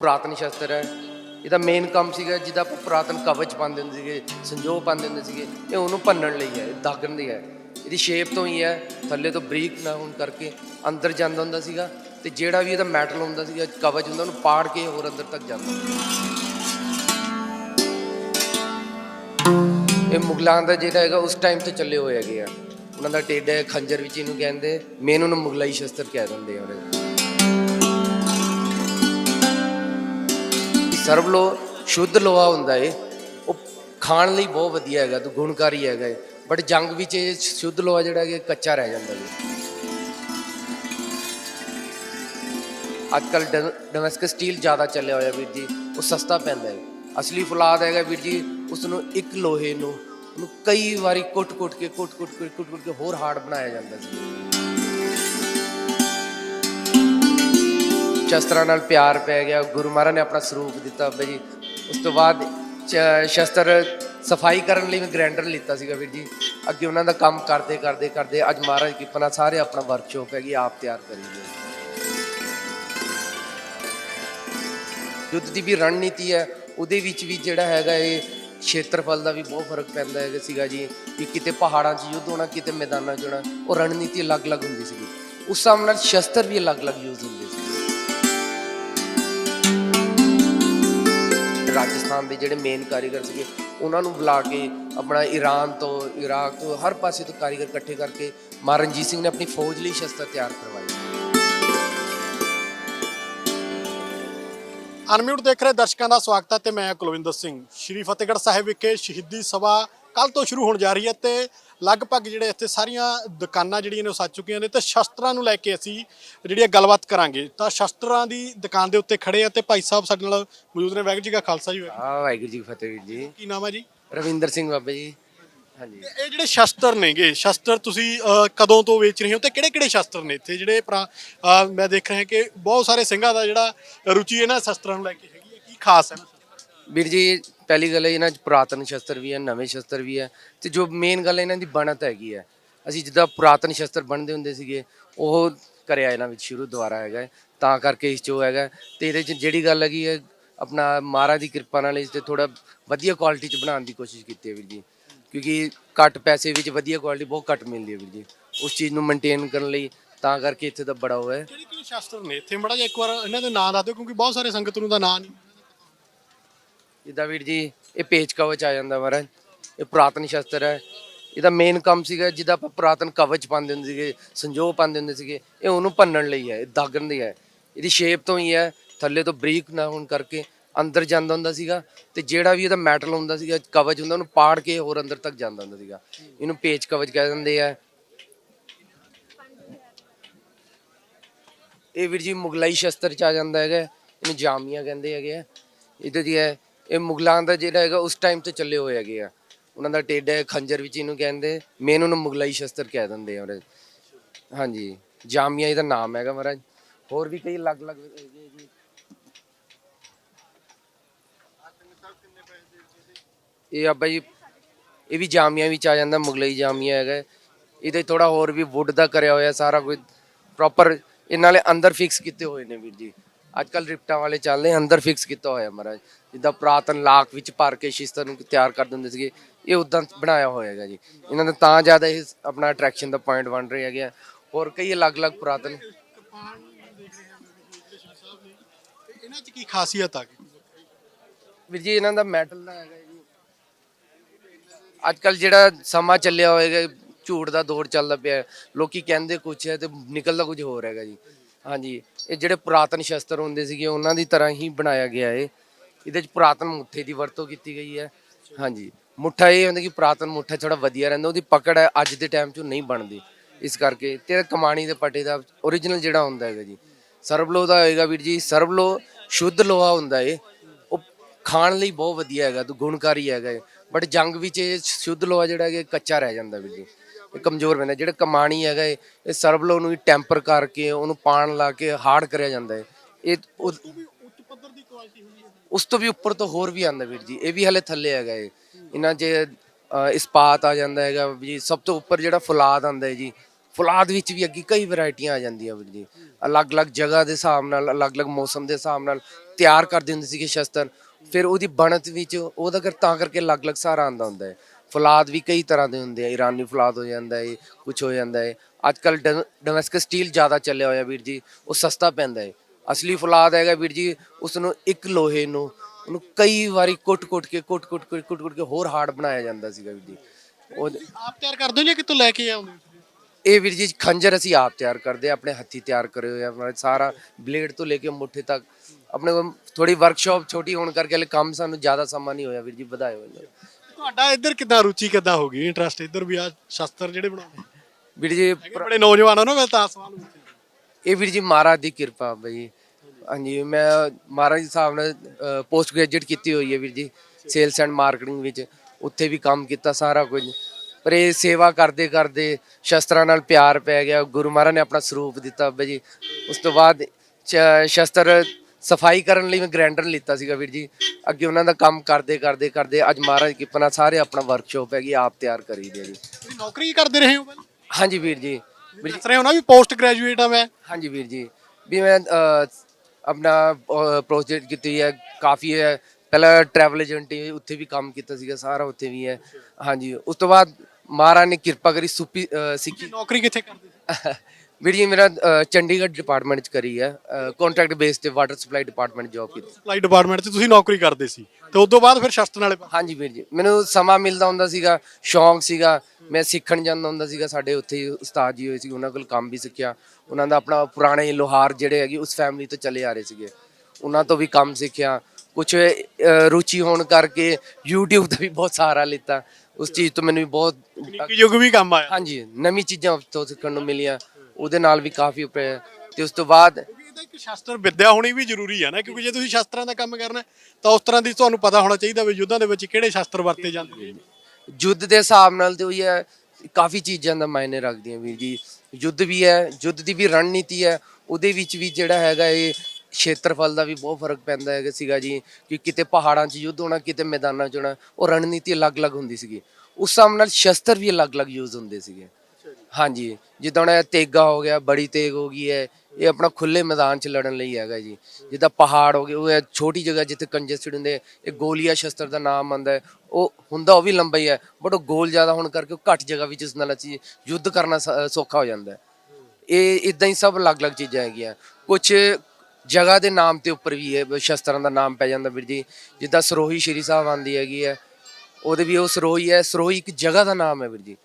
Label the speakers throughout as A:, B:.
A: ਪੁਰਾਤਨ ਸ਼ਸਤਰ ਹੈ। ਇਹਦਾ ਮੇਨ ਕੰਮ ਸੀਗਾ ਜਿਹਦਾ ਆਪਾਂ ਪੁਰਾਤਨ ਕਵਚ ਪਾਉਂਦੇ ਹੁੰਦੇ ਸੀਗੇ, ਸੰਜੋਗ ਪਾਉਂਦੇ ਹੁੰਦੇ ਸੀਗੇ, ਇਹ ਉਹਨੂੰ ਭੰਨਣ ਲਈ ਹੈ, ਇਹ ਦਾਗਣ ਦੀ ਹੈ। ਇਹਦੀ ਸ਼ੇਪ ਤੋਂ ਹੀ ਹੈ, ਥੱਲੇ ਤੋਂ ਬਰੀਕ ਨਾ ਹੋਣ ਕਰਕੇ ਅੰਦਰ ਜਾਂਦਾ ਹੁੰਦਾ ਸੀਗਾ ਤੇ ਜਿਹੜਾ ਵੀ ਇਹਦਾ ਮੈਟਲ ਹੁੰਦਾ ਸੀਗਾ, ਕਵਚ ਹੁੰਦਾ, ਉਹਨੂੰ ਪਾੜ ਕੇ ਹੋਰ ਅੰਦਰ ਤੱਕ ਜਾਂਦਾ। ਇਹ ਮੁਗਲਾਂ ਦਾ ਜਿਹੜਾ ਹੈਗਾ, ਉਸ ਟਾਈਮ ਤੋਂ ਚੱਲੇ ਹੋਏ ਹੈਗੇ ਆ। ਉਹਨਾਂ ਦਾ ਟੇਡਾ ਹੈ, ਖੰਜਰ ਵਿੱਚ ਇਹਨੂੰ ਕਹਿੰਦੇ ਮੇਨ ਉਹਨੂੰ ਮੁਗਲਾਈ ਸ਼ਸਤਰ ਕਹਿ ਦਿੰਦੇ ਆ ਉਹਦੇ ਸਰਬ ਲੋ, ਸ਼ੁੱਧ ਲੋਹਾ ਹੁੰਦਾ ਏ। ਉਹ ਖਾਣ ਲਈ ਬਹੁਤ ਵਧੀਆ ਹੈਗਾ, ਤੇ ਗੁਣਕਾਰੀ ਹੈਗਾ ਏ। ਬਟ ਜੰਗ ਵਿੱਚ ਇਹ ਸ਼ੁੱਧ ਲੋਹਾ ਜਿਹੜਾ ਹੈ ਕੱਚਾ ਰਹਿ ਜਾਂਦਾ ਜੀ ਅੱਜ ਕੱਲ ਡੋਮੈਸਟਿਕ ਸਟੀਲ ਜ਼ਿਆਦਾ ਚੱਲਿਆ ਹੋਇਆ ਵੀਰ ਜੀ, ਉਹ ਸਸਤਾ ਪੈਂਦਾ ਹੈ ਅਸਲੀ ਫੁਲਾਦ ਹੈਗਾ ਵੀਰ ਜੀ ਉਸ ਨੂੰ ਇੱਕ ਲੋਹੇ ਨੂੰ, ਉਹਨੂੰ ਕਈ ਵਾਰੀ ਕੁੱਟ-ਕੁੱਟ ਕੇ ਕੁੱਟ-ਕੁੱਟ ਕੇ ਕੁੱਟ-ਕੁੱਟ ਕੇ ਹੋਰ ਹਾਰਡ ਬਣਾਇਆ ਜਾਂਦਾ ਸੀ। ਸ਼ਸਤਰਾਂ ਨਾਲ ਪਿਆਰ ਪੈ ਗਿਆ, ਗੁਰੂ ਮਹਾਰਾਜ ਨੇ ਆਪਣਾ ਸਰੂਪ ਦਿੱਤਾ ਬਾਬਾ ਜੀ। ਉਸ ਤੋਂ ਬਾਅਦ ਚ- ਸ਼ਸਤਰ ਸਫ਼ਾਈ ਕਰਨ ਲਈ ਵੀ ਗ੍ਰੈਂਡਰ ਲਿੱਤਾ ਸੀਗਾ ਵੀਰ ਜੀ। ਅੱਗੇ ਉਹਨਾਂ ਦਾ ਕੰਮ ਕਰਦੇ ਕਰਦੇ ਕਰਦੇ ਅੱਜ ਮਹਾਰਾਜ ਕੀ ਪਨਾ ਸਾਰੇ ਆਪਣਾ ਵਰਕਸ਼ਾਪ ਹੈਗੀ, ਆਪ ਤਿਆਰ ਕਰੀ ਗਏ। ਯੁੱਧ ਦੀ ਵੀ ਰਣਨੀਤੀ ਹੈ, ਉਹਦੇ ਵਿੱਚ ਵੀ ਜਿਹੜਾ ਹੈਗਾ ਇਹ ਖੇਤਰਫਲ ਦਾ ਵੀ ਬਹੁਤ ਫ਼ਰਕ ਪੈਂਦਾ ਹੈਗਾ ਸੀਗਾ ਜੀ। ਕਿ ਕਿਤੇ ਪਹਾੜਾਂ 'ਚ ਯੁੱਧ ਹੋਣਾ, ਕਿਤੇ ਮੈਦਾਨਾਂ 'ਚ ਹੋਣਾ, ਉਹ ਰਣਨੀਤੀ ਅਲੱਗ-ਅਲੱਗ ਹੁੰਦੀ ਸੀਗੀ। ਉਸ ਹਿਸਾਬ ਨਾਲ ਸ਼ਸਤਰ ਵੀ ਅਲੱਗ-ਅਲੱਗ ਯੂਜ਼ ਹੁੰਦੇ ਰਾਜਸਥਾਨ ਦੇ ਜਿਹੜੇ ਮੇਨ ਕਾਰੀਗਰ ਸੀਗੇ, ਉਹਨਾਂ ਨੂੰ ਬੁਲਾ ਕੇ ਆਪਣਾ ਈਰਾਨ ਤੋਂ ਇਰਾਕ ਤੋਂ ਹਰ ਪਾਸੇ ਤੋਂ ਕਾਰੀਗਰ ਇਕੱਠੇ ਕਰਕੇ ਮਹਾਰਾਜਾ ਸਿੰਘ ਨੇ ਆਪਣੀ ਫੌਜ ਲਈ ਸ਼ਸਤਰ ਤਿਆਰ ਕਰਵਾਏ
B: ਅਨਮਿਊਟ ਦੇਖ ਰਹੇ ਦਰਸ਼ਕਾਂ ਦਾ ਸਵਾਗਤ ਹੈ ਤੇ ਮੈਂ ਕੁਲਵਿੰਦਰ ਸਿੰਘ। ਸ਼੍ਰੀ ਫਤਿਹਗੜ੍ਹ ਸਾਹਿਬ ਵਿਖੇ ਸ਼ਹੀਦੀ ਸਭਾ ਕੱਲ ਤੋਂ ਸ਼ੁਰੂ ਹੋਣ ਜਾ ਰਹੀ ਹੈ ਤੇ ਲਗਭਗ ਜਿਹੜੇ ਇੱਥੇ ਸਾਰੀਆਂ ਦੁਕਾਨਾਂ ਜਿਹੜੀਆਂ ਨੇ ਉਹ ਸੱਜ ਚੁੱਕੀਆਂ ਨੇ ਤੇ ਸ਼ਸਤਰਾਂ ਨੂੰ ਲੈ ਕੇ ਅਸੀਂ ਜਿਹੜੀ ਇਹ ਗੱਲਬਾਤ ਕਰਾਂਗੇ। ਤਾਂ ਸ਼ਸਤਰਾਂ ਦੀ ਦੁਕਾਨ ਦੇ ਉੱਤੇ ਖੜੇ ਆ ਤੇ ਭਾਈ ਸਾਹਿਬ ਸਾਡੇ ਨਾਲ ਮੌਜੂਦ ਨੇ। ਵਾਹਿਗੁਰੂ ਜੀ ਕਾ ਖਾਲਸਾ ਜੀ।
A: ਆ ਵਾਹਿਗੁਰੂ ਜੀ ਕੀ ਫਤਿਹ ਵੀਰ ਜੀ।
B: ਕੀ ਨਾਮ ਹੈ ਜੀ?
A: ਰਵਿੰਦਰ ਸਿੰਘ ਬਾਬਾ ਜੀ। ਹਾਂਜੀ।
B: ਇਹ ਜਿਹੜੇ ਸ਼ਸਤਰ ਨੇਗੇ ਸ਼ਸਤਰ ਤੁਸੀਂ ਅਹ, ਕਦੋਂ ਤੋਂ ਵੇਚ ਰਹੇ ਹੋ ਤੇ ਕਿਹੜੇ ਕਿਹੜੇ ਸ਼ਸਤਰ ਨੇ ਇੱਥੇ? ਜਿਹੜੇ ਭਰਾ ਅਹ, ਮੈਂ ਦੇਖ ਰਿਹਾ ਕਿ ਬਹੁਤ ਸਾਰੇ ਸਿੰਘਾਂ ਦਾ ਜਿਹੜਾ ਰੁਚੀ ਇਹਨਾਂ ਸ਼ਸਤਰਾਂ ਨੂੰ ਲੈ ਕੇ ਹੈਗੀ ਹੈ। ਕੀ ਖਾਸ ਹੈ? ਇਹਨਾਂ ਸ਼ਸਤਰਾਂ?
A: ਵੀਰ ਜੀ ਪਹਿਲੀ ਗੱਲ ਹੈ ਇਹਨਾਂ 'ਚ ਪੁਰਾਤਨ ਸ਼ਸਤਰ ਵੀ ਹੈ, ਨਵੇਂ ਸ਼ਸਤਰ ਵੀ ਹੈ ਤੇ ਜੋ ਮੇਨ ਗੱਲ ਇਹਨਾਂ ਦੀ ਬਣਤ ਹੈਗੀ ਹੈ। ਅਸੀਂ ਜਿੱਦਾਂ ਪੁਰਾਤਨ ਸ਼ਸਤਰ ਬਣਦੇ ਹੁੰਦੇ ਸੀਗੇ, ਉਹ ਕਰਿਆ ਇਹਨਾਂ ਵਿੱਚ ਸ਼ੁਰੂ ਦੁਆਰਾ ਹੈਗਾ ਹੈ। ਤਾਂ ਕਰਕੇ ਇਸ 'ਚ ਉਹ ਹੈਗਾ ਤੇ ਇਹਦੇ 'ਚ ਜਿਹੜੀ ਗੱਲ ਹੈਗੀ ਹੈ, ਆਪਣਾ ਮਹਾਰਾਜ ਦੀ ਕਿਰਪਾ ਨਾਲ ਇਸ ਤੇ ਥੋੜਾ ਵਧੀਆ ਕੁਆਲਿਟੀ 'ਚ ਬਣਾਉਣ ਦੀ ਕੋਸ਼ਿਸ਼ ਕੀਤੀ ਹੈ ਵੀਰ ਜੀ। ਕਿਉਂਕਿ ਘੱਟ ਪੈਸੇ ਵਿੱਚ ਵਧੀਆ ਕੁਆਲਿਟੀ ਬਹੁਤ ਘੱਟ ਮਿਲਦੀ ਹੈ ਵੀਰ ਜੀ। ਉਸ ਚੀਜ਼ ਨੂੰ ਮੇਨਟੇਨ ਕਰਨ ਲਈ ਤਾਂ ਕਰਕੇ ਇੱਥੇ ਦਾ ਬੜਾ ਉਹ ਹੈ।
B: ਕਿਹੜੇ ਕਿਹੜੇ ਸ਼ਸਤਰ ਨੇ? ਇੱਥੇ ਮੜਾ ਜਿਹਾ ਇੱਕ ਵਾਰ ਇਹਨਾਂ ਦੇ ਨਾਂ ਦੱਸ ਦਿਓ, ਕਿਉਂਕਿ ਬਹੁਤ ਸਾਰੇ ਸੰਗਤ ਨੂੰ ਦਾ ਨਾਂ ਨਹੀਂ
A: ਜਿੱਦਾਂ ਵੀਰ ਜੀ, ਇਹ ਪੇਚ ਕਵਚ ਆ ਜਾਂਦਾ ਮਹਾਰਾਜ, ਇਹ ਪੁਰਾਤਨ ਸ਼ਸਤਰ ਹੈ। ਇਹਦਾ ਮੇਨ ਕੰਮ ਸੀਗਾ ਜਿੱਦਾਂ ਆਪਾਂ ਪੁਰਾਤਨ ਕਵਚ ਪਾਉਂਦੇ ਹੁੰਦੇ ਸੀਗੇ ਸੰਜੋਗ ਪਾਉਂਦੇ ਹੁੰਦੇ ਸੀਗੇ, ਇਹ ਉਹਨੂੰ ਭੰਨਣ ਲਈ ਹੈ, ਇਹ ਦਾਗਣ ਦੀ ਹੈ। ਇਹਦੀ ਸ਼ੇਪ ਤੋਂ ਹੀ ਹੈ, ਥੱਲੇ ਤੋਂ ਬਰੀਕ ਨਾ ਹੋਣ ਕਰਕੇ ਅੰਦਰ ਜਾਂਦਾ ਹੁੰਦਾ ਸੀਗਾ ਤੇ ਜਿਹੜਾ ਵੀ ਇਹਦਾ ਮੈਟਲ ਹੁੰਦਾ ਸੀਗਾ, ਕਵਚ ਹੁੰਦਾ, ਉਹਨੂੰ ਪਾੜ ਕੇ ਹੋਰ ਅੰਦਰ ਤੱਕ ਜਾਂਦਾ ਹੁੰਦਾ ਸੀਗਾ। ਇਹਨੂੰ ਪੇਚ ਕਵਚ ਕਹਿ ਦਿੰਦੇ ਆ। ਇਹ ਵੀਰ ਜੀ ਮੁਗਲਾਈ ਸ਼ਸਤਰ ਚ ਆ ਜਾਂਦਾ ਹੈਗਾ, ਇਹਨੂੰ ਜਾਮੀਆਂ ਕਹਿੰਦੇ ਹੈਗੇ ਆ। ਇਹਦੇ ਦੀ ਹੈ ਇਹ ਮੁਗਲਾਂ ਦਾ ਜਿਹੜਾ ਹੈਗਾ ਉਸ ਟਾਈਮ ਤੋਂ ਚੱਲੇ ਹੋਏ ਹੈਗੇ ਆ। ਉਹਨਾਂ ਦਾ ਟੇਡਾ ਹੈ, ਖੰਜਰ ਵਿੱਚ ਇਹਨੂੰ ਕਹਿੰਦੇ ਮੇਨ ਉਹਨੂੰ ਮੁਗਲਾਈ ਸ਼ਸਤਰ ਕਹਿ ਦਿੰਦੇ ਆ ਉਹਦੇ। ਹਾਂਜੀ, ਜਾਮੀਆਂ ਇਹਦਾ ਨਾਮ ਹੈਗਾ ਮਹਾਰਾਜ। ਹੋਰ ਵੀ ਕਈ ਅਲੱਗ-ਅਲੱਗ ਹੈਗੇ ਜੀ। ਇਹ ਆ ਬਾਈ, ਇਹ ਵੀ ਜਾਮੀਆਂ ਵਿੱਚ ਆ ਜਾਂਦਾ, ਮੁਗਲਈ ਜਾਮੀਆਂ ਹੈਗਾ। ਇਹਦੇ ਥੋੜਾ ਹੋਰ ਵੀ ਵੁੱਡ ਦਾ ਕਰਿਆ ਹੋਇਆ, ਸਾਰਾ ਕੁਝ ਪ੍ਰੋਪਰ ਇਹਨਾਂ ਨੇ ਅੰਦਰ ਫਿਕਸ ਕੀਤੇ ਹੋਏ ਨੇ ਵੀਰ ਜੀ। ਅੱਜ ਕੱਲ ਰਿਪਟਾਂ ਵਾਲੇ ਚੱਲਦੇ ਅੰਦਰ ਫਿਕਸ ਕੀਤਾ ਹੋਇਆ ਮਹਾਰਾਜ। ਜਿੱਦਾਂ ਪੁਰਾਤਨ ਲਾਖ ਵਿੱਚ ਭਰ ਕੇ ਸ਼ਿਸਤਰ ਨੂੰ ਤਿਆਰ ਕਰ ਦਿੰਦੇ ਸੀਗੇ ਇਹ ਉਦਾਂ ਬਣਾਇਆ ਹੋਇਆ ਹੈਗਾ ਜੀ। ਇਹਨਾਂ ਦਾ ਤਾਂ ਜ਼ਿਆਦਾ ਇਹ ਆਪਣਾ ਅਟਰੈਕਸ਼ਨ ਦਾ ਪੁਆਇੰਟ ਬਣ ਰਿਹਾ ਹੈਗਾ। ਹੋਰ ਕਈ ਅਲੱਗ-ਅਲੱਗ ਪੁਰਾਤਨ।
B: ਇਹਨਾਂ 'ਚ ਕੀ ਖਾਸੀਅਤ ਆ? ਗਈ
A: ਵੀਰ ਜੀ ਇਹਨਾਂ ਦਾ ਮੈਟਲ ਦਾ ਹੈਗਾ ਜੀ। ਅੱਜ ਕੱਲ ਜਿਹੜਾ ਸਮਾਂ ਚੱਲਿਆ ਹੋਏਗਾ ਝੂਠ ਦਾ ਦੌਰ ਚੱਲਦਾ ਪਿਆ। ਲੋਕੀ ਕਹਿੰਦੇ ਕੁਝ ਹੈ ਤੇ ਨਿਕਲਦਾ ਕੁਝ ਹੋਰ ਹੈਗਾ ਜੀ। ਹਾਂਜੀ। ਇਹ ਜਿਹੜੇ ਪੁਰਾਤਨ ਸ਼ਸਤਰ ਹੁੰਦੇ ਸੀਗੇ, ਉਹਨਾਂ ਦੀ ਤਰ੍ਹਾਂ ਹੀ ਬਣਾਇਆ ਗਿਆ ਹੈ ਇਹਦੇ ਚ ਪੁਰਾਤਨ ਮੁੱਠੇ ਦੀ ਵਰਤੋਂ ਕੀਤੀ ਗਈ ਹੈ। ਹਾਂਜੀ। ਮੁੱਠਾ ਇਹ ਹੁੰਦਾ ਕਿ ਪੁਰਾਤਨ ਮੁੱਠਾ ਥੋੜਾ ਵਧੀਆ ਰਹਿੰਦਾ, ਉਹਦੀ ਪਕੜ ਹੈ, ਅੱਜ ਦੇ ਟਾਈਮ 'ਚ ਨਹੀਂ ਬਣਦੀ। ਇਸ ਕਰਕੇ ਤੇ ਕਮਾਣੀ ਦੇ ਪਟੇ ਦਾ origignal ਜਿਹੜਾ ਹੁੰਦਾ ਹੈਗਾ ਜੀ ਸਰਬਲੋ ਦਾ ਹੋਏਗਾ ਵੀਰ ਜੀ ਸਰਬਲੋ ਸ਼ੁੱਧ ਲੋਹਾ ਹੁੰਦਾ ਏ ਉਹ ਖਾਣ ਲਈ ਬਹੁਤ ਵਧੀਆ ਹੈਗਾ ਤੇ ਗੁਣਕਾਰੀ ਹੈਗਾ ਬਟ ਜੰਗ ਵਿੱਚ ਇਹ ਸ਼ੁੱਧ ਲੋਹਾ ਜਿਹੜਾ ਹੈਗਾ ਕੱਚਾ ਰਹਿ ਜਾਂਦਾ ਵੀਰ ਜੀ। ਇਹ ਕਮਜ਼ੋਰ ਪੈਂਦਾ ਜਿਹੜਾ ਕਮਾਣੀ ਹੈਗਾ ਇਹ ਇਹ ਸਰਬਲੋ ਨੂੰ ਹੀ ਟੈਂਪਰ ਕਰਕੇ ਉਹਨੂੰ ਪਾਣ ਲਾ ਕੇ ਹਾਰਡ ਕਰਿਆ ਜਾਂਦਾ ਹੈ। ਇਹ ਉਹ-
B: ਵੀ ਉੱਚ ਪੱਧਰ ਦੀ ਕੁਆਲਿਟੀ ਹੁੰਦੀ ਹੈ
A: ਉਸ ਤੋਂ ਵੀ ਉੱਪਰ ਤੋਂ ਹੋਰ ਵੀ ਆਂਦਾ ਵੀਰ ਜੀ ਇਹ ਵੀ ਹਲੇ ਥੱਲੇ ਹੈਗਾ ਇਹ। ਇਹਨਾਂ 'ਚ ਅ, ਇਸਪਾਤ ਆ ਜਾਂਦਾ ਹੈਗਾ ਜੀ ਸਭ ਤੋਂ ਉੱਪਰ ਜਿਹੜਾ ਫੁਲਾਦ ਆਂਦਾ ਹੈ ਜੀ ਫੁਲਾਦ ਵਿੱਚ ਵੀ ਅੱਗੇ ਕਈ ਵੈਰਾਈਟੀਆਂ ਆ ਜਾਂਦੀਆਂ ਵੀਰ ਜੀ। ਅਲੱਗ-ਅਲੱਗ ਜਗ੍ਹਾ ਦੇ ਹਿਸਾਬ ਨਾਲ ਅਲੱਗ-ਅਲੱਗ ਮੌਸਮ ਦੇ ਹਿਸਾਬ ਨਾਲ ਤਿਆਰ ਕਰਦੇ ਹੁੰਦੇ ਸੀਗੇ ਸ਼ਸਤਰ। ਫਿਰ ਉਹਦੀ ਬਣਤ ਵਿੱਚ ਉਹਦਾ ਕਰ ਤਾਂ ਕਰਕੇ ਅਲੱਗ-ਅਲੱਗ ਸਾਰਾ ਆਂਦਾ ਹੁੰਦਾ ਹੈ। ਫੌਲਾਦ ਵੀ ਕਈ ਤਰ੍ਹਾਂ ਦੇ ਹੁੰਦੇ ਆ ਇਰਾਨੀ ਫੌਲਾਦ ਹੋ ਜਾਂਦਾ ਹੈ ਕੁਝ ਹੋ ਜਾਂਦਾ ਹੈ ਅੱਜ ਕੱਲ ਡੋਮੈਸਟਿਕ ਸਟੀਲ ਜ਼ਿਆਦਾ ਚੱਲਿਆ ਹੋਇਆ ਵੀਰ ਜੀ ਉਹ ਸਸਤਾ ਪੈਂਦਾ ਹੈ ਅਸਲੀ ਫੌਲਾਦ ਹੈਗਾ ਵੀਰ ਜੀ ਉਸ ਨੂੰ ਇੱਕ ਲੋਹੇ ਨੂੰ ਉਹਨੂੰ ਕਈ ਵਾਰੀ ਕੁੱਟ-ਕੁੱਟ ਕੇ ਕੁੱਟ-ਕੁੱਟ ਕੇ ਕੁੱਟ-ਕੁੱਟ ਕੇ ਹੋਰ ਹਾਰਡ ਬਣਾਇਆ ਜਾਂਦਾ ਸੀਗਾ ਵੀਰ ਜੀ। ਉਹ
B: ਆਪ ਤਿਆਰ ਕਰਦੇ ਹੋ ਜਾਂ ਕਿਤੋਂ ਲੈ ਕੇ ਆਉਂਦੇ ਹੋ?
A: ਇਹ ਵੀਰ ਜੀ ਖੰਜਰ ਅਸੀਂ ਆਪ ਤਿਆਰ ਕਰਦੇ ਆਪਣੇ ਹੱਥੀ ਤਿਆਰ ਕਰੇ ਹੋਏ ਆ ਸਾਰਾ ਬਲੇਡ ਤੋਂ ਲੈ ਕੇ ਮੁੱਠੇ ਤੱਕ ਆਪਣੇ ਕੋਲ ਥੋੜੀ ਵਰਕਸ਼ਾਪ ਛੋਟੀ ਹੋਣ ਕਰਕੇ ਹਲੇ ਕੰਮ ਸਾਨੂੰ ਜ਼ਿਆਦਾ ਸਮਾਂ ਨਹੀਂ ਹੋਇਆ ਵੀਰ ਜੀ ਨੇ
B: ਤੁਹਾਡਾ ਇੱਧਰ ਕਿੱਦਾਂ ਰੁਚੀ ਕਿੱਦਾਂ ਹੋ ਗਈ? ਇੰਟਰਸਟ ਇੱਧਰ ਵੀ ਆ ਸ਼ਸਤਰ ਜਿਹੜੇ ਬਣਾਉਂਦੇ
A: ਵੀਰ ਜੀ
B: ਹੈਗੇ ਬੜੇ ਨੌਜਵਾਨ ਹੋ ਨਾ ਮੈਂ ਤਾਂ ਸਵਾਲ ਪੁੱਛਿਆ
A: ਇਹ ਵੀਰ ਜੀ ਮਹਾਰਾਜ ਦੀ ਕਿਰਪਾ ਬਈ। ਹਾਂਜੀ ਮੈਂ ਮਹਾਰਾਜ ਸਾਹਿਬ ਨਾਲ ਪੋਸਟ ਗ੍ਰੈਜੂਏਟ ਕੀਤੀ ਹੋਈ ਹੈ ਵੀਰ ਜੀ ਸੇਲਸ ਐਂਡ ਮਾਰਕੀਟਿੰਗ ਵਿੱਚ। ਉੱਥੇ ਵੀ ਕੰਮ ਕੀਤਾ ਸਾਰਾ ਕੁਝ। ਪਰ ਇਹ ਸੇਵਾ ਕਰਦੇ ਕਰਦੇ ਸ਼ਸਤਰਾਂ ਨਾਲ ਪਿਆਰ ਪੈ ਗਿਆ। ਗੁਰੂ ਮਹਾਰਾਜ ਨੇ ਆਪਣਾ ਸਰੂਪ ਦਿੱਤਾ ਬਈ ਜੀ। ਉਸ ਤੋਂ ਬਾਅਦ ਚ- ਸ਼ਸਤਰ ਸਫ਼ਾਈ ਕਰਨ ਲਈ ਮੈਂ ਗ੍ਰੈਂਡਰ ਲਿੱਤਾ ਸੀਗਾ ਵੀਰ ਜੀ। ਅੱਗੇ ਉਹਨਾਂ ਦਾ ਕੰਮ ਕਰਦੇ ਕਰਦੇ ਕਰਦੇ ਅੱਜ ਮਹਾਰਾਜ ਦੀ ਕਿਰਪਾ ਸਾਰੇ ਆਪਣਾ ਵਰਕਸ਼ਾਪ ਹੈਗੀ ਆਪ ਤਿਆਰ ਕਰੀਦੇ ਆ ਜੀ।
B: ਤੁਸੀਂ ਨੌਕਰੀ ਕਰਦੇ ਰਹੇ ਹੋ ਪਹਿਲਾਂ?
A: ਹਾਂਜੀ ਵੀਰ ਜੀ। ਵੀਰ
B: ਦੱਸ ਰਹੇ ਹੋ ਨਾ ਵੀ ਪੋਸਟ ਗ੍ਰੈਜੂਏਟ ਆ ਮੈਂ।
A: ਹਾਂਜੀ ਵੀਰ ਜੀ। ਵੀ ਮੈਂ ਅਹ, ਆਪਣਾ ਪ੍ਰੋਜੈਕਟ ਕੀਤੀ ਹੈ ਕਾਫੀ ਹੈ। ਪਹਿਲਾਂ ਟਰੈਵਲ ਏਜੰਟ ਉੱਥੇ ਵੀ ਕੰਮ ਕੀਤਾ ਸੀਗਾ ਸਾਰਾ ਉੱਥੇ ਵੀ ਹੈ। ਹਾਂਜੀ ਉਸ ਤੋਂ ਬਾਅਦ ਮਹਾਰਾਜ ਨੇ ਕਿਰਪਾ ਕਰੀ ਸੁਪੀ ਅਹ, ਸਿੱਖੀ।
B: ਨੌਕਰੀ ਕਿੱਥੇ ਕਰਦੇ ਸੀ?
A: ਵੀਰ ਜੀ ਮੇਰਾ ਚੰਡੀਗੜ੍ਹ ਡਿਪਾਰਟਮੈਂਟ ਚ ਕਰੀ ਹੈ ਕੰਟਰੈਕਟ ਬੇਸ ਤੇ ਵਾਟਰ ਸਪਲਾਈ ਡਿਪਾਰਟਮੈਂਟ ਜੌਬ ਕੀਤੀ।
B: ਸਪਲਾਈ ਡਿਪਾਰਟਮੈਂਟ 'ਚ ਤੁਸੀਂ ਨੌਕਰੀ ਕਰਦੇ ਸੀ ਤੇ ਉਸ ਤੋਂ ਬਾਅਦ ਫਿਰ ਸ਼ਸਤਰ ਵਾਲੇ
A: ਹਾਂਜੀ ਵੀਰ ਜੀ ਮੈਨੂੰ ਸਮਾਂ ਮਿਲਦਾ ਹੁੰਦਾ ਸੀਗਾ ਸ਼ੌਂਕ ਸੀਗਾ ਮੈਂ ਸਿੱਖਣ ਜਾਂਦਾ ਹੁੰਦਾ ਸੀਗਾ ਸਾਡੇ ਉੱਥੇ ਹੀ ਉਸਤਾਦ ਜੀ ਹੋਏ ਸੀ ਉਹਨਾਂ ਕੋਲ ਕੰਮ ਵੀ ਸਿੱਖਿਆ ਉਹਨਾਂ ਦਾ ਆਪਣਾ ਪੁਰਾਣੇ ਲੋਹਾਰ ਜਿਹੜੇ ਹੈਗੇ ਉਸ ਫੈਮਿਲੀ ਤੋਂ ਚਲੇ ਆ ਰਹੇ ਸੀਗੇ। ਉਹਨਾਂ ਤੋਂ ਵੀ ਕੰਮ ਸਿੱਖਿਆ ਕੁਝ ਰੁਚੀ ਹੋਣ ਕਰਕੇ YouTube ਦਾ ਵੀ ਬਹੁਤ ਸਹਾਰਾ ਲਿੱਤਾ ਉਸ ਚੀਜ਼ ਤੋਂ ਮੈਨੂੰ ਵੀ ਬਹੁਤ
B: ਤਕਨੀਕੀ ਯੁੱਗ ਵੀ ਕੰਮ ਆਇਆ।
A: ਹਾਂਜੀ ਨਵੀਂ ਚੀਜ਼ਾਂ ਤੋਂ ਸਿੱਖਣ ਨੂੰ ਮਿਲੀਆਂ। ਉਹਦੇ ਨਾਲ ਵੀ ਕਾਫੀ ਉਪਰ ਤੇ ਉਸ ਤੋਂ ਬਾਅਦ
B: ਇਹਦਾ ਇੱਕ ਸ਼ਸਤਰ ਵਿੱਦਿਆ ਹੋਣੀ ਵੀ ਜ਼ਰੂਰੀ ਹੈ ਨਾ ਕਿਉਂਕਿ ਜੇ ਤੁਸੀਂ ਸ਼ਸਤਰਾਂ ਦਾ ਕੰਮ ਕਰਨਾ ਹੈ, ਤਾਂ ਉਸ ਤਰ੍ਹਾਂ ਦੀ ਤੁਹਾਨੂੰ ਪਤਾ ਹੋਣਾ ਚਾਹੀਦਾ ਵੀ ਯੁੱਧਾਂ ਦੇ ਵਿੱਚ ਕਿਹੜੇ ਸ਼ਸਤਰ ਵਰਤੇ ਜਾਂਦੇ ਨੇ।
A: ਯੁੱਧ ਦੇ ਹਿਸਾਬ ਨਾਲ ਤੇ ਉਹੀ ਹੈ ਕਾਫੀ ਚੀਜ਼ਾਂ ਦਾ ਮਾਇਨੇ ਰੱਖਦੀਆਂ ਵੀਰ ਜੀ। ਯੁੱਧ ਵੀ ਹੈ ਯੁੱਧ ਦੀ ਵੀ ਰਣਨੀਤੀ ਹੈ ਉਹਦੇ ਵਿੱਚ ਵੀ ਜਿਹੜਾ ਹੈਗਾ ਇਹ ਖੇਤਰਫਲ ਦਾ ਵੀ ਬਹੁਤ ਫ਼ਰਕ ਪੈਂਦਾ ਹੈਗਾ ਸੀਗਾ ਜੀ ਕਿ ਕਿਤੇ ਪਹਾੜਾਂ 'ਚ ਯੁੱਧ ਹੋਣਾ ਕਿਤੇ ਮੈਦਾਨਾਂ 'ਚ ਹੋਣਾ ਉਹ ਰਣਨੀਤੀ ਅਲੱਗ-ਅਲੱਗ ਹੁੰਦੀ ਸੀਗੀ। ਉਸ ਹਿਸਾਬ ਨਾਲ ਸ਼ਸਤਰ ਵੀ ਅਲੱਗ-ਅਲੱਗ ਯੂਜ਼ ਹੁੰਦੇ ਸੀਗੇ। ਹਾਂਜੀ। ਜਿੱਦਾਂ ਹੁਣ ਇਹ ਤੇਗਾ ਹੋ ਗਿਆ, ਬੜੀ ਤੇਗ ਹੋ ਗਈ ਹੈ, ਇਹ ਆਪਣਾ ਖੁੱਲੇ ਮੈਦਾਨ 'ਚ ਲੜਨ ਲਈ ਹੈਗਾ ਜੀ। ਜਿੱਦਾਂ ਪਹਾੜ ਹੋ ਗਏ, ਉਹ ਹੈ ਛੋਟੀ ਜਗ੍ਹਾ ਜਿੱਥੇ ਕੰਜਸਟਡ ਹੁੰਦੇ, ਇਹ ਗੋਲੀਆ ਸ਼ਸਤਰ ਦਾ ਨਾਮ ਆਉਂਦਾ ਹੈ, ਉਹ ਹੁੰਦਾ, ਉਹ ਵੀ ਲੰਬਾ ਹੀ ਹੈ ਬਟ ਉਹ ਗੋਲ ਜ਼ਿਆਦਾ ਹੋਣ ਕਰਕੇ ਉਹ ਘੱਟ ਜਗ੍ਹਾ ਵਿੱਚ ਜਿਸ ਨਾਲ ਅਸੀਂ ਯੁੱਧ ਕਰਨਾ ਸ- ਸੌਖਾ ਹੋ ਜਾਂਦਾ ਹੈ। ਇਹ ਇਦਾਂ ਹੀ ਸਭ ਅਲੱਗ-ਅਲੱਗ ਚੀਜ਼ਾਂ ਹੈਗੀਆਂ। ਕੁਝ ਜਗ੍ਹਾ ਦੇ ਨਾਮ ਤੇ ਉੱਪਰ ਵੀ ਹੈ ਸ਼ਸਤਰਾਂ ਦਾ ਨਾਮ ਪੈ ਜਾਂਦਾ ਵੀਰ ਜੀ। ਜਿੱਦਾਂ ਸਰੋਹੀ ਸ਼੍ਰੀ ਸਾਹਿਬ ਆਂਦੀ ਹੈਗੀ ਹੈ, ਉਹਦੇ ਵੀ ਉਹ ਸਰੋਹੀ ਹੈ, ਸਰੋਹੀ ਇੱਕ ਜਗ੍ਹਾ ਦਾ ਨਾਮ ਹੈ ਵੀਰ ਜੀ।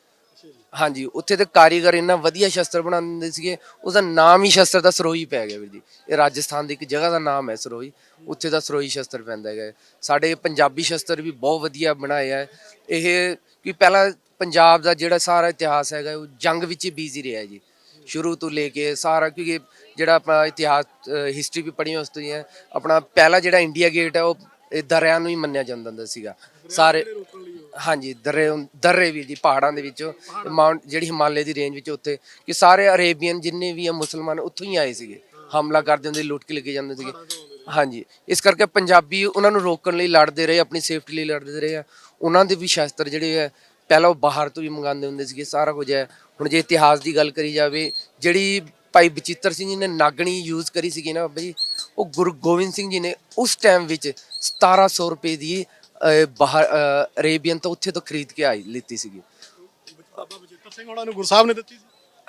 A: ਹਾਂਜੀ ਉੱਥੇ ਤੇ ਕਾਰੀਗਰ ਇੰਨਾ ਵਧੀਆ ਸ਼ਸਤਰ ਬਣਾਉਂਦੇ ਸੀਗੇ ਉਹਦਾ ਨਾਮ ਹੀ ਸ਼ਸਤਰ ਦਾ ਸਰੋਹੀ ਪੈ ਗਿਆ ਵੀਰ ਜੀ। ਇਹ ਰਾਜਸਥਾਨ ਦੀ ਇੱਕ ਜਗ੍ਹਾ ਦਾ ਨਾਮ ਹੈ ਸਰੋਹੀ ਉੱਥੇ ਦਾ ਸਰੋਹੀ ਸ਼ਸਤਰ ਪੈਂਦਾ ਹੈਗਾ। ਸਾਡੇ ਪੰਜਾਬੀ ਸ਼ਸਤਰ ਵੀ ਬਹੁਤ ਵਧੀਆ ਬਣਾਏ ਹੈ ਇਹ ਕਿ ਪਹਿਲਾਂ ਪੰਜਾਬ ਦਾ ਜਿਹੜਾ ਸਾਰਾ ਇਤਿਹਾਸ ਹੈਗਾ ਉਹ ਜੰਗ ਵਿੱਚ ਹੀ ਬੀਜ਼ੀ ਰਿਹਾ ਜੀ। ਸ਼ੁਰੂ ਤੋਂ ਲੈ ਕੇ ਸਾਰਾ ਕਿਉਂਕਿ ਜਿਹੜਾ ਆਪਣਾ ਇਤਿਹਾਸ ਹਿਸਟਰੀ ਵੀ ਪੜ੍ਹੀ ਉਸ ਤੋਂ ਹੀ ਹੈ। ਆਪਣਾ ਪਹਿਲਾ ਜਿਹੜਾ ਇੰਡੀਆ ਗੇਟ ਹੈ ਉਹ ਇਹ ਦਰਿਆ ਨੂੰ ਹੀ ਮੰਨਿਆ ਜਾਂਦਾ ਹੁੰਦਾ ਸੀਗਾ। ਸਾਰੇ ਹਾਂਜੀ ਦਰੇ ਦਰੇ ਵੀ ਜੀ, ਪਹਾੜਾਂ ਦੇ ਵਿੱਚ, ਮਾਊਂਟ, ਜਿਹੜੀ ਹਿਮਾਲੇ ਦੀ ਰੇਂਜ ਵਿੱਚ ਉੱਥੇ, ਕਿ ਸਾਰੇ ਅਰੇਬੀਅਨ ਜਿੰਨੇ ਵੀ ਆ ਮੁਸਲਮਾਨ ਉੱਥੋਂ ਹੀ ਆਏ ਸੀਗੇ। ਹਮਲਾ ਕਰਦੇ ਹੁੰਦੇ ਲੁੱਟ ਕੇ ਲੈ ਜਾਂਦੇ ਸੀਗੇ। ਹਾਂਜੀ, ਇਸ ਕਰਕੇ ਪੰਜਾਬੀ ਉਹਨਾਂ ਨੂੰ ਰੋਕਣ ਲਈ ਲੜਦੇ ਰਹੇ, ਆਪਣੀ ਸੇਫਟੀ ਲਈ ਲੜਦੇ ਰਹੇ ਆ। ਉਹਨਾਂ ਦੇ ਵੀ ਸ਼ਾਸਤਰ ਜਿਹੜੇ ਆ, ਪਹਿਲਾਂ ਉਹ ਬਾਹਰ ਤੋਂ ਵੀ ਮੰਗਾਉਂਦੇ ਹੁੰਦੇ ਸੀਗੇ, ਸਾਰਾ ਕੁਝ ਹੈ। ਹੁਣ ਜੇ ਇਤਿਹਾਸ ਦੀ ਗੱਲ ਕਰੀ ਜਾਵੇ, ਜਿਹੜੀ ਭਾਈ ਬਚਿੱਤਰ ਸਿੰਘ ਜੀ ਨੇ ਨਾਗਣੀ ਯੂਜ਼ ਕਰੀ ਸੀਗੀ ਨਾ ਬਾਬਾ ਜੀ, ਉਹ ਗੁਰੂ ਗੋਬਿੰਦ ਸਿੰਘ ਜੀ ਨੇ ਉਸ ਟਾਈਮ ਵਿੱਚ 1700 ਰੁਪਏ ਦੀ ਅਹ, ਬਾਹਰ ਅਹ, ਅਰੇਬੀਅਨ ਤੋਂ ਉੱਥੇ ਤੋਂ ਖਰੀਦ ਕੇ ਆਈ ਲਿੱਤੀ ਸੀਗੀ।
B: ਬਾਬਾ ਬਚਿੱਤਰ ਸਿੰਘ ਉਹਨਾਂ ਨੂੰ ਗੁਰੂ ਸਾਹਿਬ ਨੇ ਦਿੱਤੀ ਸੀ?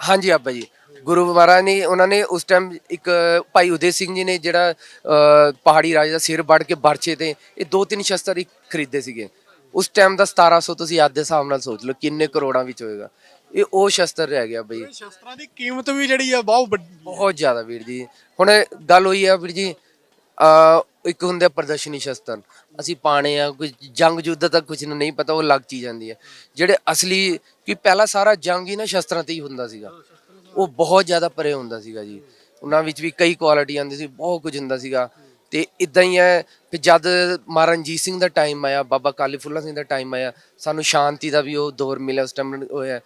A: ਹਾਂਜੀ ਆਬਾ ਜੀ। ਗੁਰੂ ਮਹਾਰਾਜ ਨੇ ਉਹਨਾਂ ਨੇ ਉਸ ਟਾਈਮ ਇੱਕ ਭਾਈ ਉਦੇ ਸਿੰਘ ਜੀ ਨੇ ਜਿਹੜਾ ਅਹ, ਪਹਾੜੀ ਰਾਜੇ ਦਾ ਸਿਰ ਵੱਢ ਕੇ ਬਰਛੇ ਤੇ ਇਹ ਦੋ ਤਿੰਨ ਸ਼ਸਤਰ ਹੀ ਖਰੀਦੇ ਸੀਗੇ। ਉਸ ਟਾਈਮ ਦਾ 1700 ਤੁਸੀਂ ਅੱਜ ਦੇ ਹਿਸਾਬ ਨਾਲ ਸੋਚ ਲਓ ਕਿੰਨੇ ਕਰੋੜਾਂ ਵਿੱਚ ਹੋਏਗਾ। ਇਹ ਉਹ ਸ਼ਸਤਰ ਰਹਿ ਗਿਆ ਬਈ।
B: ਇਹ ਸ਼ਸਤਰਾਂ ਦੀ ਕੀਮਤ ਵੀ ਜਿਹੜੀ ਆ ਬਹੁਤ ਵੱਡੀ
A: ਬਹੁਤ ਜ਼ਿਆਦਾ ਵੀਰ ਜੀ। ਹੁਣ ਗੱਲ ਹੋਈ ਆ ਵੀਰ ਜੀ ਇੱਕ ਹੁੰਦੇ ਆ ਪ੍ਰਦਰਸ਼ਨੀ ਸ਼ਸਤਰ। ਅਸੀਂ ਪਾਣੇ ਆ, ਕੋਈ ਜੰਗ ਯੁੱਧ ਤੱਕ ਕੁਝ ਨੂੰ ਨਹੀਂ ਪਤਾ, ਉਹ ਅਲੱਗ ਚੀਜ਼ ਜਾਂਦੀ ਹੈ ਜਿਹੜੇ ਅਸਲੀ ਕਿ ਪਹਿਲਾ ਸਾਰਾ ਜੰਗ ਹੀ ਨਾ ਸ਼ਸਤਰਾਂ ਤੇ ਹੀ ਹੁੰਦਾ ਸੀਗਾ। ਉਹ ਬਹੁਤ ਜ਼ਿਆਦਾ ਪਰੇ ਹੁੰਦਾ ਸੀਗਾ ਜੀ। ਉਹਨਾਂ ਵਿੱਚ ਵੀ ਕਈ ਕੁਆਲਿਟੀ ਆਉਂਦੀ ਸੀ, ਬਹੁਤ ਕੁਝ ਹੁੰਦਾ ਸੀਗਾ। ਤੇ ਇਦਾਂ ਹੀ ਹੈ ਕਿ ਜਦ ਮਹਾਰਾਜਾ ਰਣਜੀਤ ਸਿੰਘ ਦਾ ਟਾਈਮ ਆਇਆ, ਬਾਬਾ ਕਾਲੀ ਫੁੱਲਾ ਸਿੰਘ ਦਾ ਟਾਈਮ ਆਇਆ, ਸਾਨੂੰ ਸ਼ਾਂਤੀ ਦਾ ਵੀ ਉਹ ਦੌਰ ਮਿਲਿਆ, ਉਸ ਟਾਈਮ ਹੋਇਆ।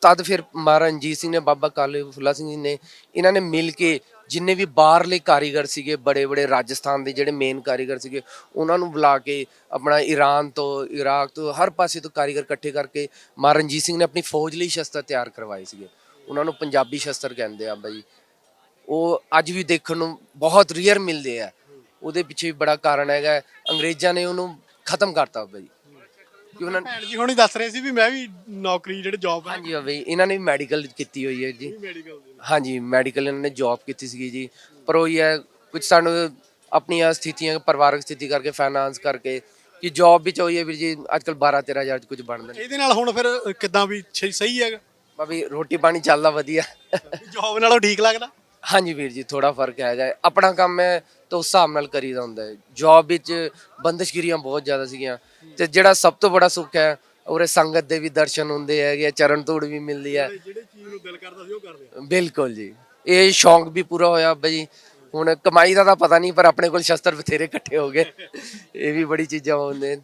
A: ਤਦ ਫਿਰ ਮਹਾਰਾਜਾ ਰਣਜੀਤ ਸਿੰਘ ਨੇ, ਬਾਬਾ ਕਾਲੀ ਫੁੱਲਾ ਸਿੰਘ ਜੀ ਨੇ, ਇਹਨਾਂ ਨੇ ਮਿਲ ਕੇ ਜਿੰਨੇ ਵੀ ਬਾਹਰਲੇ ਕਾਰੀਗਰ ਸੀਗੇ ਬੜੇ ਬੜੇ ਰਾਜਸਥਾਨ ਦੇ ਜਿਹੜੇ ਮੇਨ ਕਾਰੀਗਰ ਸੀਗੇ ਉਹਨਾਂ ਨੂੰ ਬੁਲਾ ਕੇ ਆਪਣਾ ਈਰਾਨ ਤੋਂ ਇਰਾਕ ਤੋਂ ਹਰ ਪਾਸੇ ਤੋਂ ਕਾਰੀਗਰ ਇਕੱਠੇ ਕਰਕੇ ਮਹਾਰਾਜਾ ਰਣਜੀਤ ਸਿੰਘ ਨੇ ਆਪਣੀ ਫੌਜ ਲਈ ਸ਼ਸਤਰ ਤਿਆਰ ਕਰਵਾਏ ਸੀਗੇ। ਉਹਨਾਂ ਨੂੰ ਪੰਜਾਬੀ ਸ਼ਸਤਰ ਕਹਿੰਦੇ ਆ ਬਾਈ। ਉਹ ਅੱਜ ਵੀ ਦੇਖਣ ਨੂੰ ਬਹੁਤ ਰੀਅਰ ਮਿਲਦੇ ਆ। ਉਹਦੇ ਪਿੱਛੇ ਵੀ ਬੜਾ ਕਾਰਨ ਹੈਗਾ। ਅੰਗਰੇਜ਼ਾਂ ਨੇ ਉਹਨੂੰ ਖਤਮ ਕਰਤਾ ਜੀ ਕਿ ਉਹਨਾਂ ਨੇ
B: ਭੈਣ ਜੀ ਹੁਣੀ ਦੱਸ ਰਹੇ ਸੀ ਵੀ ਮੈਂ ਵੀ ਨੌਕਰੀ ਜਿਹੜੇ ਜੌਬ
A: ਹਾਂਜੀ ਜੀ ਇਹਨਾਂ ਨੇ ਮੈਡੀਕਲ ਕੀਤੀ ਹੋਈ ਹੈ ਜੀ।
B: ਮੈਡੀਕਲ
A: ਹਾਂਜੀ ਮੈਡੀਕਲ ਇਹਨਾਂ ਨੇ ਜੌਬ ਕੀਤੀ ਸੀਗੀ ਜੀ। ਪਰ ਉਹ ਹੀ ਹੈ ਕੁਝ ਸਾਨੂੰ ਆਪਣੀਆਂ ਸਥਿਤੀਆਂ ਪਰਿਵਾਰਕ ਸਥਿਤੀ ਕਰਕੇ ਫਾਈਨਾਂਸ ਕਰਕੇ ਕਿ ਜੌਬ ਵਿੱਚ ਹੋਈ ਹੈ ਵੀਰ ਜੀ ਅੱਜ ਕੱਲ 12 13000 ਚ ਕੁਝ ਬਣਦਾ ਨਹੀਂ।
B: ਇਹਦੇ ਨਾਲ ਹੁਣ ਫਿਰ ਕਿਦਾਂ ਵੀ ਸਹੀ- ਸਹੀ ਹੈਗਾ?
A: ਬਾਬੀ ਰੋਟੀ ਪਾਣੀ ਚੱਲਦਾ ਵਧੀਆ।
B: ਜੌਬ ਨਾਲੋਂ ਠੀਕ ਲੱਗਦਾ?
A: ਹਾਂਜੀ ਵੀਰ ਜੀ ਥੋੜਾ ਫ਼ਰਕ ਹੈਗਾ। ਹੈ। ਆਪਣਾ ਕੰਮ ਹੈ ਤਾਂ ਉਸ ਹਿਸਾਬ ਨਾਲ ਕਰੀਦਾ ਹੁੰਦਾ ਹੈ। ਜੌਬ ਵਿੱਚ ਬੰਦਸ਼ਗਿਰੀਆਂ ਬਹੁਤ ਜ਼ਿਆਦਾ ਸੀਗੀਆਂ। ਤੇ ਜਿਹੜਾ ਸਭ ਤੋਂ ਬੜਾ ਸੁੱਖ ਹੈ ਉਰੇ ਸੰਗਤ ਦੇ ਵੀ ਦਰਸ਼ਨ ਹੁੰਦੇ ਹੈਗੇ ਚਰਨ ਧੂੜ ਵੀ ਮਿਲਦੀ ਹੈ
B: ਜਿਹੜੇ ਚੀਜ਼ ਨੂੰ ਦਿਲ ਕਰਦਾ ਸੀ ਉਹ ਕਰਦੇ ਆ।
A: ਬਿਲਕੁਲ ਜੀ। ਇਹ ਸ਼ੌਂਕ ਵੀ ਪੂਰਾ ਹੋਇਆ ਜੀ। ਹੁਣ ਕਮਾਈ ਦਾ ਤਾਂ ਪਤਾ ਨਹੀਂ ਪਰ ਆਪਣੇ ਕੋਲ ਸ਼ਸਤਰ ਬਥੇਰੇ ਇਕੱਠੇ ਹੋ ਗਏ। ਇਹ ਵੀ ਬੜੀ ਚੀਜ਼ਾਂ ਹੁੰਦੇ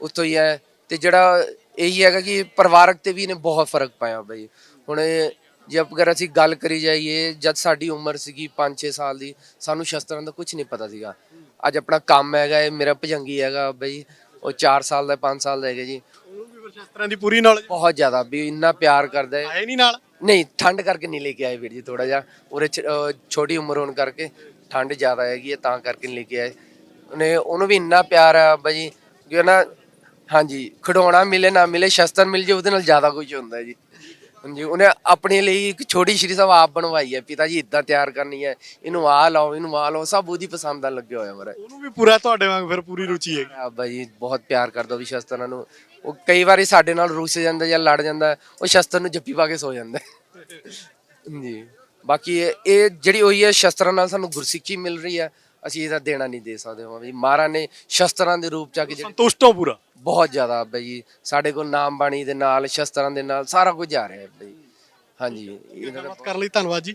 A: ਉੱਥੋਂ ਹੀ ਹੈ ਤੇ ਜਿਹੜਾ ਇਹੀ ਹੈਗਾ ਕਿ ਪਰਿਵਾਰਕ ਤੇ ਵੀ ਇਹਨੇ ਬਹੁਤ ਫ਼ਰਕ ਪਾਇਆ ਜੀ। ਹੁਣ ਇਹ ਜੇ ਅਗਰ ਅਸੀਂ ਗੱਲ ਕਰੀ ਜਾਈਏ ਜਦ ਸਾਡੀ ਉਮਰ ਸੀਗੀ 5-6 ਸਾਲ ਦੀ ਸਾਨੂੰ ਸ਼ਸਤਰਾਂ ਦਾ ਕੁਝ ਨਹੀਂ ਪਤਾ ਸੀਗਾ। ਅੱਜ ਆਪਣਾ ਕੰਮ ਹੈਗਾ ਇਹ ਮੇਰਾ ਭਜੰਗੀ ਹੈਗਾ ਜੀ। ਉਹ 4 ਸਾਲ ਦਾ 5 ਸਾਲ ਦਾ ਹੈਗਾ ਜੀ।
B: ਸ਼ਸਤਰਾਂ ਦੀ ਪੂਰੀ ਨੌਲੇਜ
A: ਬਹੁਤ ਜ਼ਿਆਦਾ ਵੀ ਇੰਨਾ ਪਿਆਰ ਕਰਦਾ ਹੈ।
B: ਆਏ ਨਹੀਂ ਨਾਲ?
A: ਨਹੀਂ ਠੰਡ ਕਰਕੇ ਨਹੀਂ ਲੈ ਕੇ ਆਏ ਵੀਰ ਜੀ ਥੋੜਾ ਜਿਹਾ। ਉਰੇ ਅਹ ਛੋਟੀ ਉਮਰ ਹੋਣ ਕਰਕੇ ਠੰਡ ਜ਼ਿਆਦਾ ਹੈਗੀ ਹੈ ਤਾਂ ਕਰਕੇ ਨਹੀਂ ਲੈ ਕੇ ਆਏ। ਉਹਨੇ ਉਹਨੂੰ ਵੀ ਇੰਨਾ ਪਿਆਰ ਆ ਬਾਈ ਕਿ ਉਹ ਨਾ ਹਾਂਜੀ ਖਿਡੌਣਾ ਮਿਲੇ ਨਾ ਮਿਲੇ ਸ਼ਸਤਰ ਮਿਲ ਜੇ ਉਹਦੇ ਨਾਲ ਜ਼ਿਆਦਾ ਕੁਝ ਹੁੰਦਾ ਹੈ ਜੀ। ਹਾਂਜੀ ਉਹਨੇ ਆਪਣੇ ਲਈ ਇੱਕ ਛੋਟੀ ਸ਼੍ਰੀ ਸਾਹਿਬ ਆਪ ਬਣਵਾਈ ਹੈ ਪਿਤਾ ਜੀ ਇਦਾਂ ਤਿਆਰ ਕਰਨੀ ਹੈ ਇਹਨੂੰ ਆਹ ਲਾਓ ਇਹਨੂੰ ਆਹ ਲਾਓ ਸਭ ਉਹਦੀ ਪਸੰਦ ਦਾ ਲੱਗੇ ਹੋਇਆ ਮਰਾ
B: ਉਹਨੂੰ ਵੀ ਪੂਰਾ ਤੁਹਾਡੇ ਵਾਂਗ ਫਿਰ ਪੂਰੀ ਰੁਚੀ ਹੈਗੀ।
A: ਆਬਾ ਜੀ ਬਹੁਤ ਪਿਆਰ ਕਰਦਾ ਵੀ ਸ਼ਸਤਰਾਂ ਨੂੰ। ਉਹ ਕਈ ਵਾਰੀ ਸਾਡੇ ਨਾਲ ਰੁੱਸ ਜਾਂਦਾ ਜਾਂ ਲੜ ਜਾਂਦਾ ਉਹ ਸ਼ਸਤਰ ਨੂੰ ਜੱਫੀ ਪਾ ਕੇ ਸੋ ਜਾਂਦਾ। ਜੀ। ਬਾਕੀ ਇਹ ਇਹ ਜਿਹੜੀ ਹੋਈ ਹੈ ਸ਼ਸਤਰਾਂ ਨਾਲ ਸਾਨੂੰ ਗੁਰਸਿੱਖੀ ਮਿਲ ਰਹੀ ਹੈ ਅਸੀਂ ਇਹਦਾ ਦੇਣਾ ਨਹੀਂ ਦੇ ਸਕਦੇ ਹਾਂ ਜੀ ਮਹਾਰਾਜ ਨੇ ਸ਼ਸਤਰਾਂ ਦੇ ਰੂਪ ਚ ਆ ਕੇ ਜਿਹੜੀ
B: ਸੰਤੁਸ਼ਟ ਹੋ ਪੂਰਾ।
A: ਬਹੁਤ ਜ਼ਿਆਦਾ ਜੀ ਸਾਡੇ ਕੋਲ ਨਾਮ ਬਾਣੀ ਦੇ ਨਾਲ ਸ਼ਸਤਰਾਂ ਦੇ ਨਾਲ ਸਾਰਾ ਕੁਝ ਆ ਰਿਹਾ ਹੈ ਹਾਂਜੀ। ਇਹਨਾਂ ਦਾ
B: ਗੱਲਬਾਤ ਕਰਨ ਲਈ ਧੰਨਵਾਦ ਜੀ।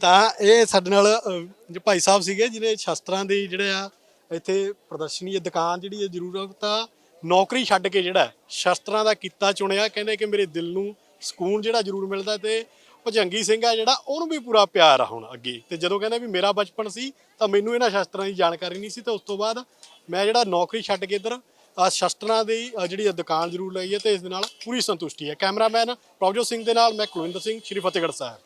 B: ਤਾਂ ਇਹ ਸਾਡੇ ਨਾਲ ਅਹ, ਜੋ ਭਾਈ ਸਾਹਿਬ ਸੀਗੇ ਜਿਹਨੇ ਸ਼ਸਤਰਾਂ ਦੀ ਜਿਹੜੇ ਆ ਇੱਥੇ ਪ੍ਰਦਰਸ਼ਨੀ ਹੈ ਦੁਕਾਨ ਜਿਹੜੀ ਹੈ ਜ਼ਰੂਰ ਤਾਂ ਨੌਕਰੀ ਛੱਡ ਕੇ ਜਿਹੜਾ ਸ਼ਸਤਰਾਂ ਦਾ ਕੀਤਾ ਚੁਣਿਆ, ਕਹਿੰਦੇ ਕਿ ਮੇਰੇ ਦਿਲ ਨੂੰ ਸਕੂਨ ਜਿਹੜਾ ਜ਼ਰੂਰ ਮਿਲਦਾ ਤੇ ਭਜੰਗੀ ਸਿੰਘ ਆ ਜਿਹੜਾ, ਉਹਨੂੰ ਵੀ ਪੂਰਾ ਪਿਆਰ ਆ ਹੁਣ ਅੱਗੇ। ਤੇ ਜਦੋਂ ਕਹਿੰਦੇ ਵੀ ਮੇਰਾ ਬਚਪਨ ਸੀ, ਤਾਂ ਮੈਨੂੰ ਇਹਨਾਂ ਸ਼ਸਤਰਾਂ ਦੀ ਜਾਣਕਾਰੀ ਨਹੀਂ ਸੀ, ਤੇ ਉਸ ਤੋਂ ਬਾਅਦ ਮੈਂ ਜਿਹੜਾ ਨੌਕਰੀ ਛੱਡ ਕੇ ਇੱਧਰ ਸ਼ਸਤਰਾਂ ਦੀ ਜਿਹੜੀ ਆ ਦੁਕਾਨ ਜ਼ਰੂਰ ਲਈ ਹੈ ਤੇ ਇਸ ਦੇ ਨਾਲ ਪੂਰੀ ਸੰਤੁਸ਼ਟੀ ਹੈ। ਕੈਮਰਾਮੈਨ ਪ੍ਰਭਜੋਤ ਸਿੰਘ ਦੇ ਨਾਲ ਮੈਂ ਕੁਲਵਿੰਦਰ ਸਿੰਘ, ਸ਼੍ਰੀ ਫਤਿਹਗੜ੍ਹ ਸਾਹਿਬ।